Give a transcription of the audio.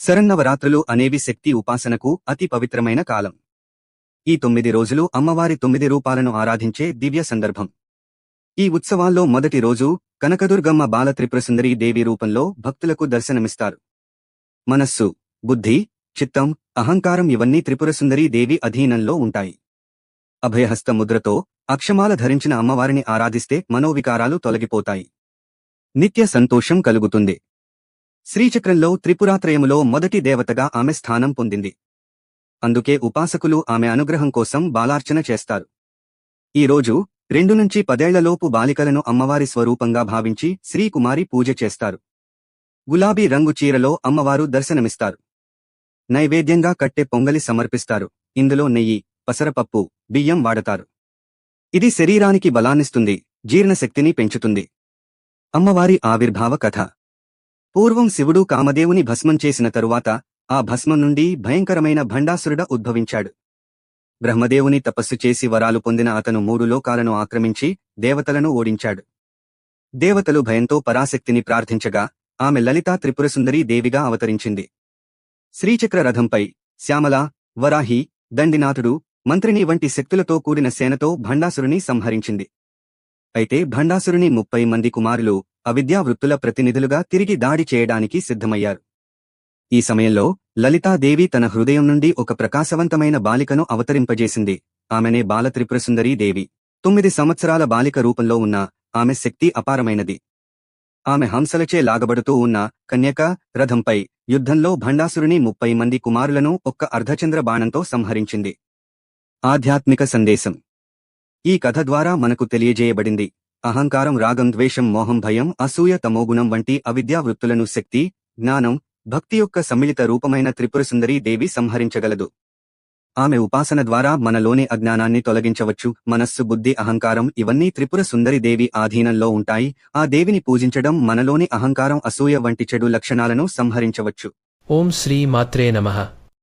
శరన్నవరాత్రులు అనేవి శక్తి ఉపాసనకు అతి పవిత్రమైన కాలం. ఈ తొమ్మిది రోజులు అమ్మవారి తొమ్మిది రూపాలను ఆరాధించే దివ్య సందర్భం. ఈ ఉత్సవాల్లో మొదటి రోజు కనకదుర్గమ్మ బాల త్రిపురసుందరీ దేవి రూపంలో భక్తులకు దర్శనమిస్తారు. మనస్సు బుద్ధి చిత్తం అహంకారం ఇవన్నీ త్రిపురసుందరీ దేవి అధీనంలో ఉంటాయి. అభయహస్త ముద్రతో అక్షమాల ధరించిన అమ్మవారిని ఆరాధిస్తే మనోవికారాలు తొలగిపోతాయి. నిత్య సంతోషం కలుగుతుంది. శ్రీచక్రంలో త్రిపురాత్రయములో మొదటి దేవతగా ఆమె స్థానం పొందింది. అందుకే ఉపాసకులు ఆమె అనుగ్రహం కోసం బాలార్చన చేస్తారు. ఈ రోజు రెండు నుంచి పదేళ్ళలోపు బాలికలను అమ్మవారి స్వరూపంగా భావించి శ్రీకుమారి పూజ చేస్తారు. గులాబీ రంగు చీరలో అమ్మవారు దర్శనమిస్తారు. నైవేద్యంగా కట్టె పొంగలి సమర్పిస్తారు. ఇందులో నెయ్యి పసరపప్పు బియ్యం వాడతారు. ఇది శరీరానికి బలాన్నిస్తుంది జీర్ణశక్తిని పెంచుతుంది. అమ్మవారి ఆవిర్భావ కథ. పూర్వం శివుడు కామదేవుని భస్మం చేసిన తరువాత ఆ భస్మం నుండి భయంకరమైన భండాసురుడ ఉద్భవించాడు. బ్రహ్మదేవుని తపస్సు చేసి వరాలు పొందిన అతను మూడు లోకాలను ఆక్రమించి దేవతలను ఓడించాడు. దేవతలు భయంతో పరాశక్తిని ప్రార్థించగా ఆమె లలితా త్రిపురసుందరీ దేవిగా అవతరించింది. శ్రీచక్ర రథంపై శ్యామల వరాహి దండినాథుడు మంత్రిని వంటి శక్తులతో కూడిన సేనతో భండాసురుని సంహరించింది. అయితే భండాసురుని ముప్పై మంది కుమారులు అవిద్యా వృత్తుల ప్రతినిధులుగా తిరిగి దాడి చేయడానికి సిద్ధమయ్యారు. ఈ సమయంలో లలితాదేవి తన హృదయం నుండి ఒక ప్రకాశవంతమైన బాలికను అవతరింపజేసింది. ఆమెనే బాలత్రిపురసుందరీ దేవి. తొమ్మిది సంవత్సరాల బాలిక రూపంలో ఉన్న ఆమె శక్తి అపారమైనది. ఆమె హంసలచే లాగబడుతూ ఉన్న కన్యక రథంపై యుద్ధంలో భండాసురుని ముప్పై మంది కుమారులను ఒక్క అర్ధచంద్ర బాణంతో సంహరించింది. ఆధ్యాత్మిక సందేశం. ఈ కథ ద్వారా మనకు తెలియజేయబడింది. అహంకారం రాగం ద్వేషం మోహం భయం అసూయ తమోగుణం వంటి అవిద్యా వృత్తులను శక్తి జ్ఞానం భక్తి యొక్క సమ్మిళిత రూపమైన త్రిపురసుందరీ దేవి సంహరించగలదు. ఆమె ఉపాసన ద్వారా మనలోని అజ్ఞానాన్ని తొలగించవచ్చు. మనస్సు బుద్ధి అహంకారం ఇవన్నీ త్రిపుర సుందరి దేవి ఆధీనంలో ఉంటాయి. ఆ దేవిని పూజించడం మనలోని అహంకారం అసూయ వంటి చెడు లక్షణాలను సంహరించవచ్చు. ఓం శ్రీ మాత్రే నమః.